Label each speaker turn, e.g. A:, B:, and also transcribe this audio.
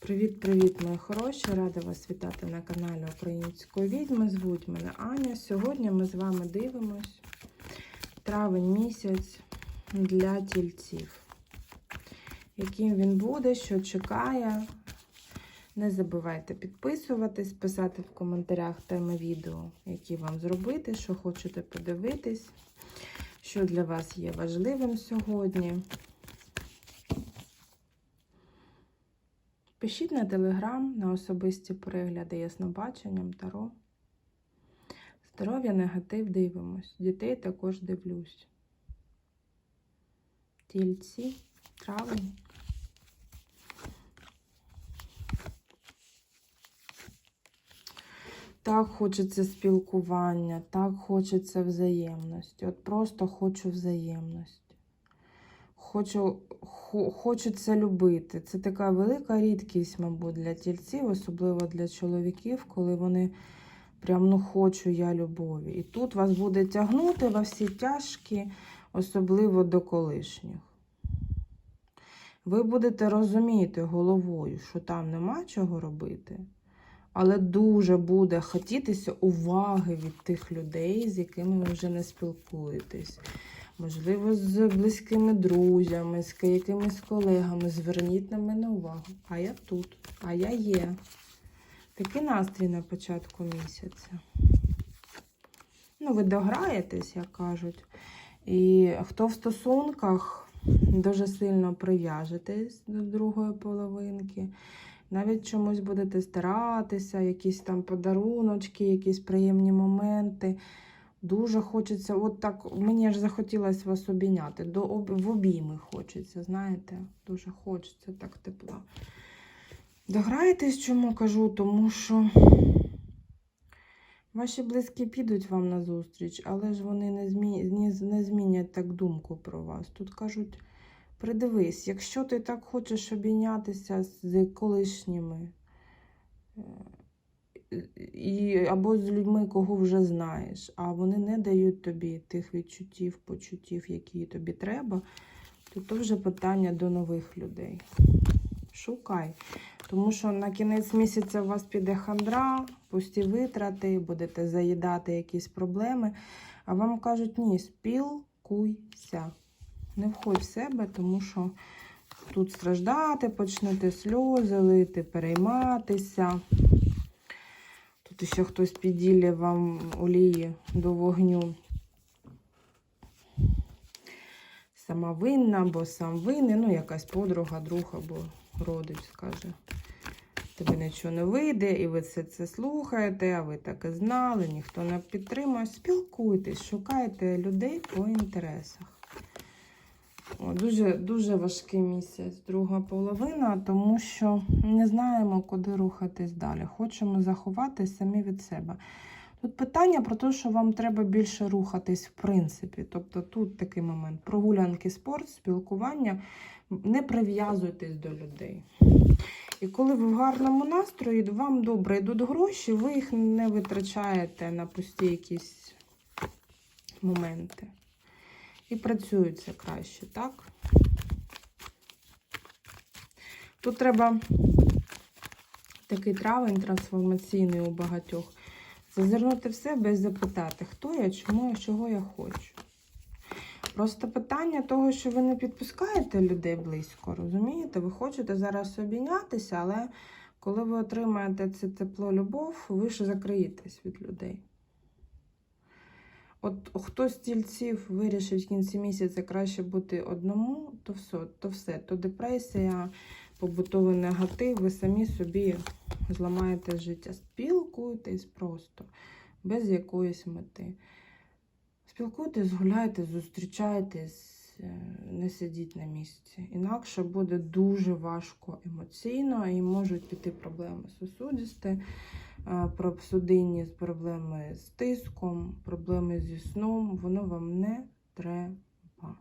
A: Привіт-привіт, мої хороші! Рада вас вітати на каналі Української відьми. Звуть мене Аня. Сьогодні ми з вами дивимось травень місяць для тільців. Яким він буде, що чекає. Не забувайте підписуватись, писати в коментарях теми відео, які вам зробити, що хочете подивитись, що для вас є важливим сьогодні. Пишіть на телеграм, на особисті перегляди яснобаченням Таро. Здоров'я, негатив дивимось. Дітей також дивлюсь. Тільці, травень. Так хочеться спілкування, так хочеться взаємності. От просто хочу взаємності. Хочу, хо, хочеться любити. Це така велика рідкість, мабуть, для тільців, особливо для чоловіків, коли вони прям ну хочу я любові. І тут вас буде тягнути во всі тяжкі, особливо до колишніх. Ви будете розуміти головою, що там нема чого робити, але дуже буде хотітися уваги від тих людей, з якими ви вже не спілкуєтесь. Можливо, з близькими друзями, з якимись колегами. Зверніть на мене увагу. А я тут, а я є. Такий настрій на початку місяця. Ну, ви дограєтесь, як кажуть. І хто в стосунках дуже сильно прив'яжетесь до другої половинки. Навіть чомусь будете старатися, якісь там подаруночки, якісь приємні моменти. Дуже хочеться, от так, мені аж захотілося вас обійняти. До, в обійми хочеться, знаєте, дуже хочеться так тепла. Дограєтесь, чому кажу, тому що ваші близькі підуть вам на зустріч, але ж вони не, змі... не, не змінять так думку про вас. Тут кажуть, придивись, якщо ти так хочеш обійнятися з колишніми. Е, і, або з людьми, кого вже знаєш, а вони не дають тобі тих відчуттів, почуттів, які тобі треба, то то вже питання до нових людей. Шукай. Тому що на кінець місяця у вас піде хандра, пусті витрати, будете заїдати якісь проблеми. А вам кажуть, ні, спілкуйся. Не входь в себе, тому що тут страждати, почнете сльози лити, перейматися. Тут ще хтось піділє вам олії до вогню. Сама винна, або сам винний, ну, якась подруга, друг або родич скаже. Тобі нічого не вийде, і ви все це слухаєте, а ви так і знали, ніхто не підтримує. Спілкуйтесь, шукайте людей по інтересах. Дуже, дуже важкий місяць, друга половина, тому що не знаємо, куди рухатись далі. Хочемо заховати самі від себе. Тут питання про те, що вам треба більше рухатись в принципі. Тобто тут такий момент: прогулянки, спорт, спілкування. Не прив'язуйтесь до людей. І коли ви в гарному настрої, вам добре йдуть гроші, ви їх не витрачаєте на пусті якісь моменти. І працюється краще, так? Тут треба такий травень трансформаційний у багатьох. Зазирнути в себе і запитати, хто я, чому я, чого я хочу. Просто питання того, що ви не підпускаєте людей близько, розумієте? Ви хочете зараз обійнятися, але коли ви отримаєте це тепло, любов, ви ж закриєтесь від людей. От хто з тільців вирішить в кінці місяця краще бути одному, то все, то все, то депресія, побутовий негатив, ви самі собі зламаєте життя. Спілкуйтесь просто, без якоїсь мети. Спілкуйтесь, гуляйте, зустрічайтесь, е, не сидіть на місці. Інакше буде дуже важко емоційно і можуть піти проблеми сосудисті, про судинні проблеми з тиском, проблеми зі сном. Воно вам не треба.